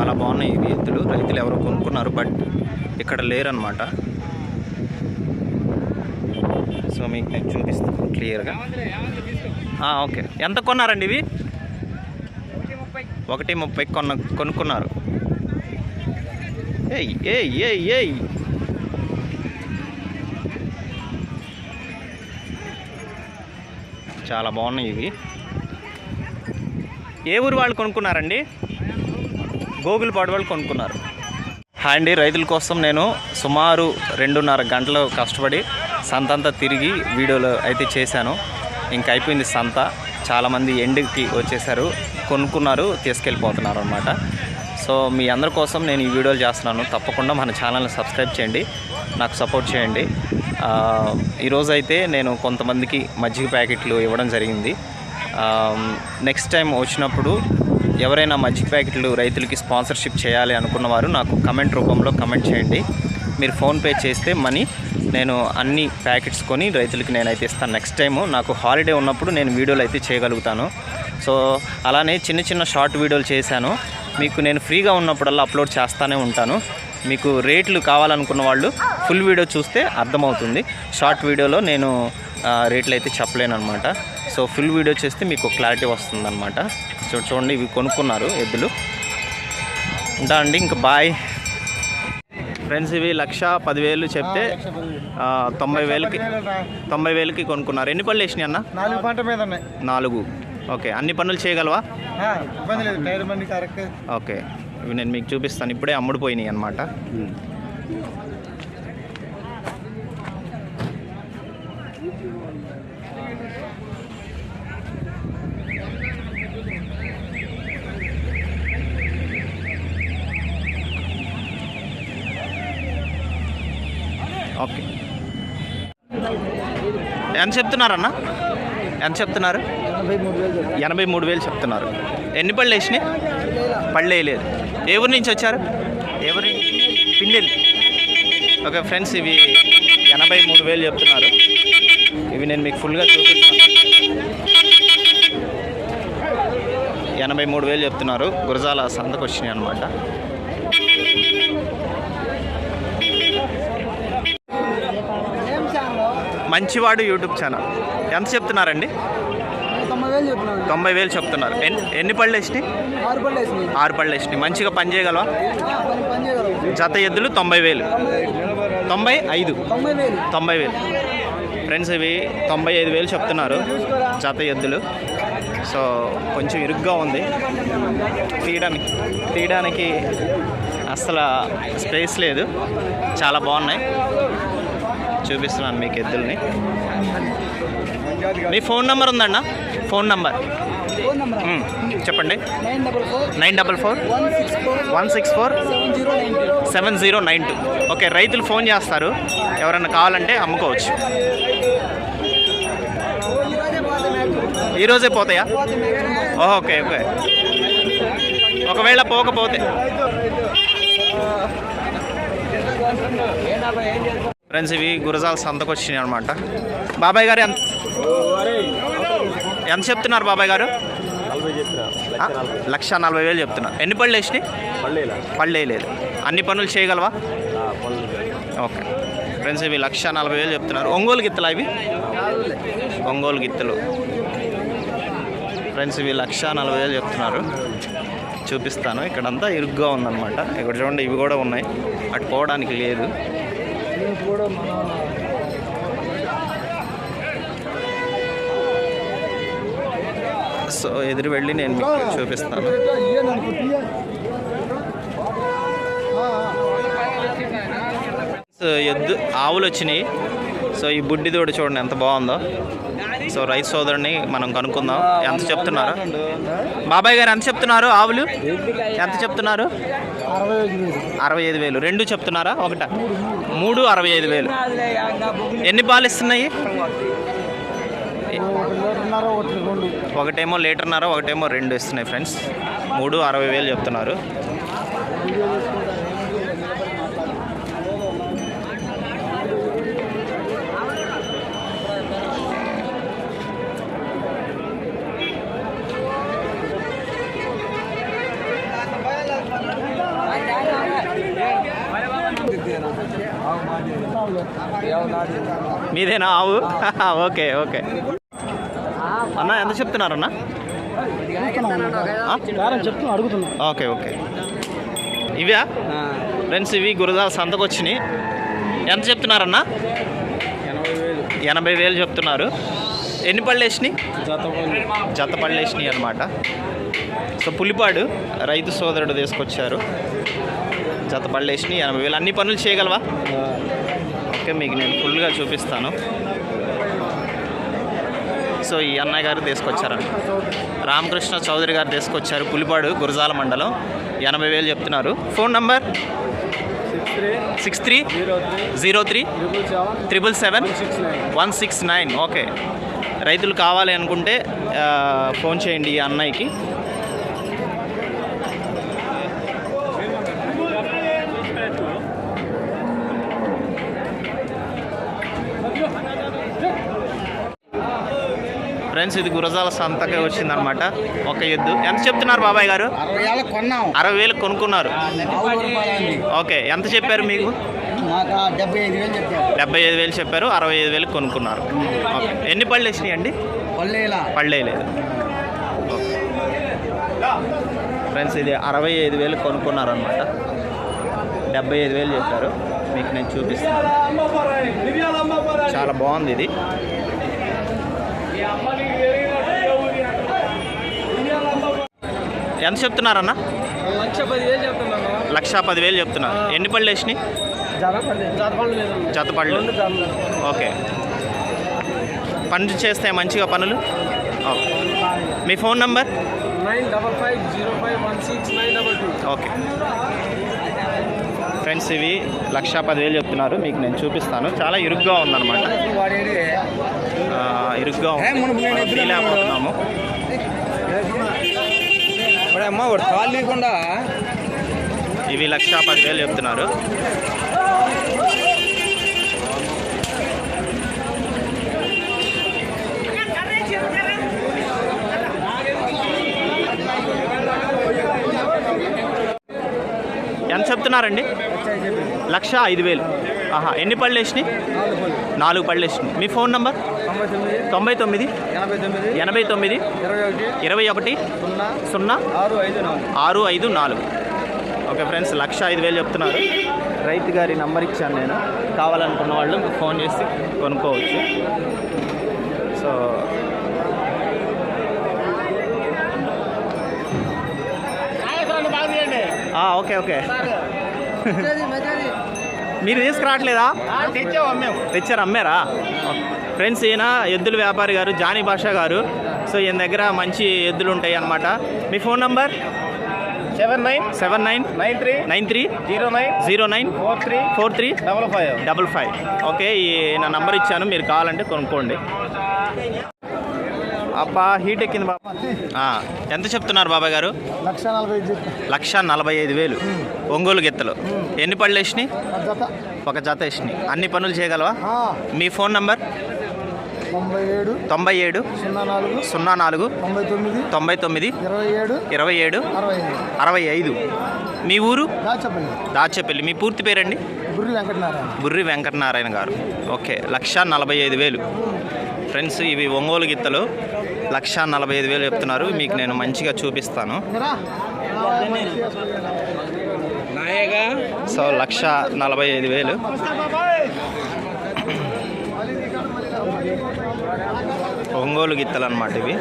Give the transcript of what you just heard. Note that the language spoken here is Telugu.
చాలా బాగున్నాయి. ఇవి ఎద్దులు రైతులు ఎవరో కొనుక్కున్నారు బట్ ఇక్కడ లేరనమాట సో మీకు నేను చూపిస్తాను క్లియర్గా ఓకే. ఎంత కొన్నారండి ఇవి? ఒకటి ముప్పై కొన్న కొనుక్కున్నారు. ఏయ్ ఏయ్ ఏయ్ ఏయ్. చాలా బాగున్నాయి ఇవి. ఏ ఊరు వాళ్ళు కొనుక్కున్నారండి? గోగులపాడు వాళ్ళు కొనుక్కున్నారు. హాయ్ అండి రైతుల కోసం నేను సుమారు రెండున్నర గంటలు కష్టపడి సంత అంతా తిరిగి వీడియోలో అయితే చేశాను. ఇంకా అయిపోయింది సంత. చాలామంది ఎండ్కి వచ్చేసారు కొనుక్కున్నారు తీసుకెళ్ళిపోతున్నారు అనమాట సో మీ అందరి కోసం నేను ఈ వీడియోలు చేస్తున్నాను. తప్పకుండా మన ఛానల్ని సబ్స్క్రైబ్ చేయండి నాకు సపోర్ట్ చేయండి. ఈరోజైతే ఈరోజు అయితే నేను కొంతమందికి మజ్జిగ ప్యాకెట్లు ఇవ్వడం జరిగింది. నెక్స్ట్ టైం వచ్చినప్పుడు ఎవరైనా మజ్జిగ ప్యాకెట్లు రైతులకి స్పాన్సర్షిప్ చేయాలి అనుకున్న వారు నాకు కమెంట్ రూపంలో కమెంట్ చేయండి. మీరు ఫోన్పే చేస్తే మనీ నేను అన్ని ప్యాకెట్స్ కొని రైతులకి నేనైతే ఇస్తాను. నెక్స్ట్ టైము నాకు హాలిడే ఉన్నప్పుడు నేను వీడియోలు అయితే చేయగలుగుతాను. సో అలానే చిన్న చిన్న షార్ట్ వీడియోలు చేశాను. మీకు నేను ఫ్రీగా ఉన్నప్పుడల్లా అప్లోడ్ చేస్తూనే ఉంటాను. మీకు రేట్లు కావాలనుకున్న వాళ్ళు ఫుల్ వీడియో చూస్తే అర్థమవుతుంది. షార్ట్ వీడియోలో నేను రేట్లు అయితే చెప్పలేను అనమాట సో ఫుల్ వీడియో చేస్తే మీకు క్లారిటీ వస్తుంది అనమాట చూడండి ఇవి కొనుక్కున్నారు ఎద్దులు. ఉంటా అండి ఇంకా బాయ్. ఫ్రెండ్స్ ఇవి లక్ష పదివేలు చెప్తే తొంభై వేలకి తొంభై వేలకి కొనుక్కున్నారు. ఎన్ని పళ్ళు వేసినాయి అన్న? నాలుగు పంట మీద ఉన్నాయి. నాలుగు. ఓకే అన్ని పనులు చేయగలవా? ఓకే ఇవి నేను మీకు చూపిస్తాను. ఇప్పుడే అమ్ముడుపోయినాయి అనమాట ఓకే. ఎంత చెప్తున్నారన్న? ఎంత చెప్తున్నారు? ఎనభై మూడు వేలు చెప్తున్నారు. ఎన్ని పళ్ళు వేసినాయి? పళ్ళు వేయలేదు. ఏ ఊరి నుంచి వచ్చారు? ఎవరి పిండిలు. ఓకే ఫ్రెండ్స్ ఇవి ఎనభై మూడు వేలు చెప్తున్నారు. ఇవి నేను మీకు ఫుల్గా చూపిస్తాను. ఎనభై మూడు వేలు చెప్తున్నారు. గురజాల సంతకు వచ్చినాయి అనమాట మంచివాడు యూట్యూబ్ ఛానల్. ఎంత చెప్తున్నారండి? తొంభై వేలు చెప్తున్నారు. ఎన్ని ఎన్ని పళ్ళు వేసినాయి? ఆరు పళ్ళు వేసినాయి. మంచిగా పని చేయగలవా? జత ఎద్దులు తొంభై వేలు. తొంభై ఐదు. తొంభై వేలు. తొంభై వేలు. ఫ్రెండ్స్ ఇవి తొంభై ఐదు వేలు చెప్తున్నారు జత ఎద్దులు. సో కొంచెం ఇరుగ్గా ఉంది. తీయడానికి తీయడానికి అసలు స్పేస్ లేదు. చాలా బాగున్నాయి. చూపిస్తున్నాను మీకు ఎద్దుల్ని. మీ ఫోన్ నెంబర్ ఉందన్న? Phone number. చెప్పండి. Nine double four. One six four. Seven zero nine two. Okay రైతులు ఫోన్ చేస్తారు. ఎవరైనా కావాలంటే అమ్ముకోవచ్చు. ఈరోజే పోతాయా? Okay okay. ఒకవేళ పోకపోతే. ఫ్రెండ్స్ ఇవి గురజాల సంతకు వచ్చినాయి అనమాట బాబాయ్ గారు ఎంత ఎంత చెప్తున్నారు బాబాయ్ గారు? లక్ష నలభై వేలు చెప్తున్నారు. ఎన్ని పళ్ళు వేసినాయి? పళ్ళు వేయలేదు అన్ని పనులు చేయగలవా? ఓకే. ఫ్రెండ్స్ ఇవి లక్ష నలభై వేలు చెప్తున్నారు. ఒంగోలు గిత్తలా ఇవి? ఒంగోలు గిత్తలు. ఫ్రెండ్స్ ఇవి లక్ష నలభై వేలు చెప్తున్నారు. చూపిస్తాను. ఇక్కడంతా ఇరుగ్గా ఉందన్నమాట. ఇక్కడ చూడండి ఇవి కూడా ఉన్నాయి. అటు పోవడానికి లేదు. కూడా మన సో ఎదురు వెళ్ళి నేను మీకు చూపిస్తాను. సో ఎద్దు ఆవులు వచ్చినాయి. సో ఈ బుడ్డి దూడ చూడండి ఎంత బాగుందో. సో రైతు సోదరుని మనం కనుక్కుందాం. ఎంత చెప్తున్నారు? బాబాయ్ గారు ఎంత చెప్తున్నారు ఆవులు? ఎంత చెప్తున్నారు? అరవై ఐదు వేలు. రెండు చెప్తున్నారా? ఒకట. మూడు అరవై ఐదు వేలు. ఎన్ని పాలు ఇస్తున్నాయి ఒకటేమో లీటర్న్నర ఒకటేమో రెండు ఇస్తున్నాయి ఫ్రెండ్స్. మూడు అరవై వేలు చెప్తున్నారు. మీదేనా ఆవు? Okay okay. అన్న ఎంత చెప్తున్నారన్న? అన్న ఓకే ఓకే. ఇవ్యా? ఫ్రెండ్స్ ఇవి గురజాల సంతకు వచ్చినాయి ఎంత చెప్తున్నారన్న? ఎనభై వేలు చెప్తున్నారు. ఎన్ని పళ్ళు వేసినాయి? జత జత పళ్ళు వేసినాయి అనమాట సో పులిపాడు రైతు సోదరుడు తీసుకొచ్చారు. జత పళ్ళు వేసినాయి ఎనభై వేలు. అన్ని పనులు చేయగలవా? ఓకే మీకు నేను ఫుల్గా చూపిస్తాను. సో ఈ అన్నయ్య గారు తీసుకొచ్చారండి రామకృష్ణ చౌదరి గారు తీసుకొచ్చారు పులిపాడు గురజాల మండలం. ఎనభై వేలు చెప్తున్నారు. Phone number? Six three? Zero three? Seven triple seven? Six nine one six nine. Okay. రైతులు కావాలి అనుకుంటే ఫోన్ చేయండి ఈ అన్నయ్యకి. ఫ్రెండ్స్ ఇది గురజాల సంతకే వచ్చిందనమాట ఒక ఎద్దు. ఎంత చెప్తున్నారు బాబాయ్ గారు? అరవై వేలు కొనుక్కున్నారు. ఓకే ఎంత చెప్పారు మీకు? మాకు డెబ్బై ఐదు వేలు చెప్పారు. అరవై ఐదు వేలు కొనుక్కున్నారు. ఓకే. ఎన్ని పళ్ళు వేసినాయి అండి? పల్లెలా పళ్ళే లేదు ఫ్రెండ్స్ ఇది అరవై ఐదు వేలు కొనుక్కున్నారనమాట డెబ్బై ఐదు వేలు చెప్పారు. మీకు నేను చూపిస్తాను. చాలా బాగుంది ఇది. ఎంత చెప్తున్నారన్న? లక్ష పది వేలు చెప్తున్నాను. లక్ష పదివేలు చెప్తున్నారు. ఎన్ని పళ్ళు వేసినాయి? జత పడి జత పళ్ళు లేదు. జత పళ్ళు రెండు జతలు ఓకే. పనులు చేస్తే మంచిగా పనులు? ఓకే. మీ phone number? Nine double five zero five one six nine double two. Okay. Friends ఇవి లక్ష పదివేలు చెప్తున్నారు. మీకు నేను చూపిస్తాను. చాలా ఇరుగ్గా ఉందన్నమాట. ఇరుగ్గా ఉంది. అమ్మ వాడు కాలు లేకుండా ఇవి లక్ష పదివేలు చెప్తున్నారు. ఎంత చెప్తున్నారండి? లక్ష ఐదు వేలు. ఆహా ఎన్ని పళ్ళు వేసినాయి? నాలుగు పళ్ళు వేసినాయి. మీ ఫోన్ నంబర్? తొంభై తొమ్మిది. ఎనభై తొమ్మిది. ఎనభై తొమ్మిది ఇరవై ఒకటి. ఇరవై ఒకటి సున్నా. సున్నా ఆరు ఐదు నాలుగు. ఆరు ఐదు నాలుగు ఓకే ఫ్రెండ్స్ లక్ష ఐదు వేలు చెప్తున్నారు. రైతు గారి నంబర్ ఇచ్చాను నేను. కావాలనుకున్న వాళ్ళు ఫోన్ చేసి కొనుక్కోవచ్చు. So okay okay. మీరు తీసుకురావట్లేదా? తెచ్చారు? అమ్మారా? ఫ్రెండ్స్ ఈయన ఎద్దుల వ్యాపారి గారు జానీ భాషా గారు. సో ఈయన దగ్గర మంచి ఎద్దులు ఉంటాయి అన్నమాట. మీ phone number? Seven nine seven nine nine three nine three zero nine zero nine four three four three double five. Double five. Okay ఈ నా నంబర్ ఇచ్చాను మీరు కావాలంటే కొనుక్కోండి. అబ్బా హీట్ ఎక్కింది బాబా. ఎంత చెప్తున్నారు బాబాయ్ గారు? లక్ష నలభై ఐదు లక్ష నలభై ఐదు వేలు. ఒంగోలు గిత్తలు. ఎన్ని పళ్ళు వేసినాయి? ఒక జత. వేసినాయి. అన్ని పనులు చేయగలవా? మీ ఫోన్ నంబర్? తొంభై ఏడు. తొంభై ఏడు. సున్నా నాలుగు. సున్నా నాలుగు. తొంభై తొమ్మిది. తొంభై తొమ్మిది. ఇరవై ఏడు. ఇరవై ఏడు. అరవై ఐదు. మీ ఊరు? దాచపల్లి. మీ పూర్తి పేరండి? బుర్రి వెంకటనారాయణ. గారు. ఓకే. లక్ష నలభై ఐదు వేలు. ఫ్రెండ్స్ ఇవి ఒంగోలు గిత్తలు. లక్ష నలభై ఐదు వేలు చెప్తున్నారు. మీకు నేను మంచిగా చూపిస్తాను. సో లక్ష నలభై ఐదు వేలు. ఒంగోలు గిత్తలు అనమాట ఇవి.